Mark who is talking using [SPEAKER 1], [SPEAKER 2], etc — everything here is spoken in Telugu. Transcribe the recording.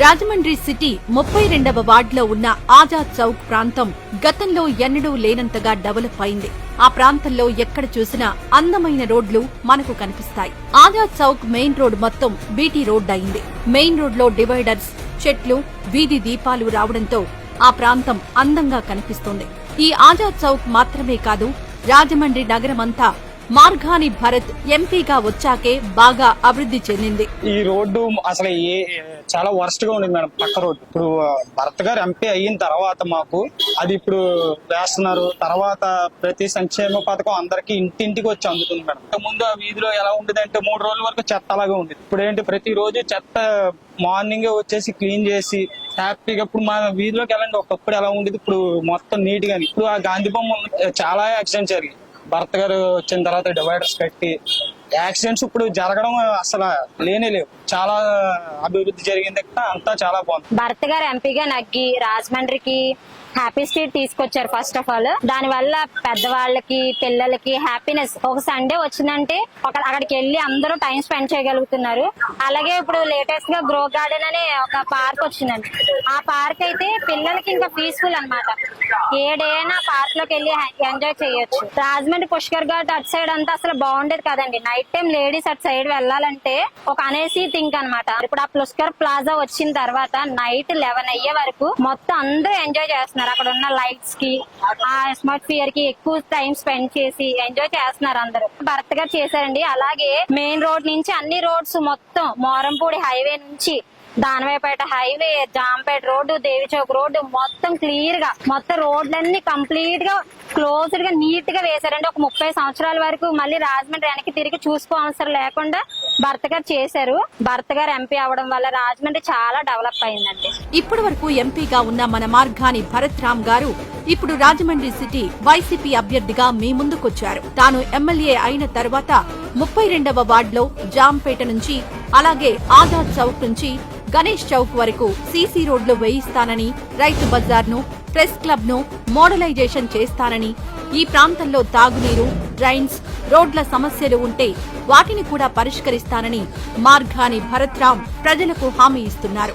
[SPEAKER 1] రాజమండ్రి సిటీ ముప్పై రెండవ వార్డులో ఉన్న ఆజాద్ చౌక్ ప్రాంతం గతంలో ఎన్నడూ లేనంతగా డెవలప్ అయింది. ఆ ప్రాంతంలో ఎక్కడ చూసినా అందమైన రోడ్లు మనకు కనిపిస్తాయి. ఆజాద్ చౌక్ మెయిన్ రోడ్ మొత్తం బీటీ రోడ్ అయింది. మెయిన్ రోడ్లో డివైడర్స్ చెట్లు వీధి దీపాలు రావడంతో ఆ ప్రాంతం అందంగా కనిపిస్తుంది. ఈ ఆజాద్ చౌక్ మాత్రమే కాదు రాజమండ్రి నగరమంతా మార్గాని భరత్ ఎంపీగా వచ్చాకే బాగా అభివృద్ధి చెందింది.
[SPEAKER 2] ఈ రోడ్డు అసలు ఏ చాలా వర్స్ట్గా ఉంది మేడం పక్క రోడ్డు. ఇప్పుడు భరత్ గారు ఎంపీ అయిన తర్వాత మాకు అది ఇప్పుడు వేస్తున్నారు. తర్వాత ప్రతి సంక్షేమ పథకం అందరికి ఇంటింటికి వచ్చి అందుతుంది మేడం. ముందు ఆ వీధిలో ఎలా ఉండేది అంటే మూడు రోజుల వరకు చెత్త అలాగే ఉండేది. ఇప్పుడు ఏంటి ప్రతి రోజు చెత్త మార్నింగ్ వచ్చేసి క్లీన్ చేసి హ్యాపీగా ఇప్పుడు మా వీధిలోకి వెళ్ళండి. ఒకప్పుడు ఎలా ఉండేది ఇప్పుడు మొత్తం నీట్గా ఇప్పుడు ఆ గాంధీ బొమ్మ చాలా యాక్సిడెంట్ జరిగింది. భర్త గారు వచ్చిన తర్వాత డివైడర్స్ కట్టి యాక్సిడెంట్స్ ఇప్పుడు జరగడం అసలు లేనే లేవు. చాలా అభివృద్ధి జరిగింది అంతా చాలా బాగుంది.
[SPEAKER 3] భర్త గారు ఎంపీగా నగ్గి రాజమండ్రికి హ్యాపీ స్ట్రీట్ తీసుకొచ్చారు ఫస్ట్ ఆఫ్ ఆల్ దాని వల్ల పెద్దవాళ్ళకి పిల్లలకి హ్యాపీనెస్ ఒక సండే వచ్చిందంటే ఒక అక్కడికి వెళ్ళి అందరూ టైం స్పెండ్ చేయగలుగుతున్నారు. అలాగే ఇప్పుడు లేటెస్ట్గా గ్రో గార్డెన్ అనే ఒక పార్క్ వచ్చిందండి. ఆ పార్క్ అయితే పిల్లలకి ఇంకా పీస్ఫుల్ అన్నమాట. ఏ డే అయినా పార్క్లోకి వెళ్ళి ఎంజాయ్ చేయొచ్చు. రాజమండ్రి పుష్కర్ ఘాట్ అటు సైడ్ అంతా అసలు బాగుండేది కదండి. నైట్ టైం లేడీస్ అటు సైడ్ వెళ్ళాలంటే ఒక అనేసి థింక్ అన్నమాట. ఇప్పుడు ఆ పుష్కర్ ప్లాజా వచ్చిన తర్వాత నైట్ లెవెన్ అయ్యే వరకు మొత్తం అందరూ ఎంజాయ్ చేస్తున్నారు. అక్కడ ఉన్న లైట్స్కి ఆ అట్మాస్ఫియర్కి ఎక్కువ టైం స్పెండ్ చేసి ఎంజాయ్ చేస్తున్నారు అందరూ. భరత్ గారు చేశారండి. అలాగే మెయిన్ రోడ్ నుంచి అన్ని రోడ్స్ మొత్తం మోరంపూడి హైవే నుంచి Danavaipeta highway Jampeta road Devi Chowk road మొత్తం క్లియర్గా మొత్తం రోడ్లన్నీ కంప్లీట్గా క్లోజ్డ్గా నీట్గా వేశారండి. ఒక ముప్పై సంవత్సరాల వరకు మళ్ళీ రాజమండ్రి వెనక్కి తిరిగి చూసుకో అవసరం లేకుండా భర్త గారు చేశారు. భర్త గారు ఎంపీ అవడం వల్ల రాజమండ్రి చాలా డెవలప్ అయిందండి.
[SPEAKER 1] ఇప్పటి వరకు ఎంపీగా ఉన్న మన మార్గాని భరత్ రామ్ గారు ఇప్పుడు రాజమండ్రి సిటీ వైసీపీ అభ్యర్థిగా మీ ముందుకొచ్చారు. తాను ఎమ్మెల్యే అయిన తర్వాత ముప్పై రెండవ వార్డులో జాంపేట నుంచి అలాగే ఆజాద్ చౌక్ నుంచి గణేష్ చౌక్ వరకు సీసీ రోడ్లు వేయిస్తానని రైతు బజార్ను ప్రెస్ క్లబ్ను మోడలైజేషన్ చేస్తానని. ఈ ప్రాంతంలో తాగునీరు డ్రైన్స్ రోడ్ల సమస్యలు ఉంటే వాటిని కూడా పరిష్కరిస్తానని మార్గాని భరత్రామ్ ప్రజలకు హామీ ఇస్తున్నారు.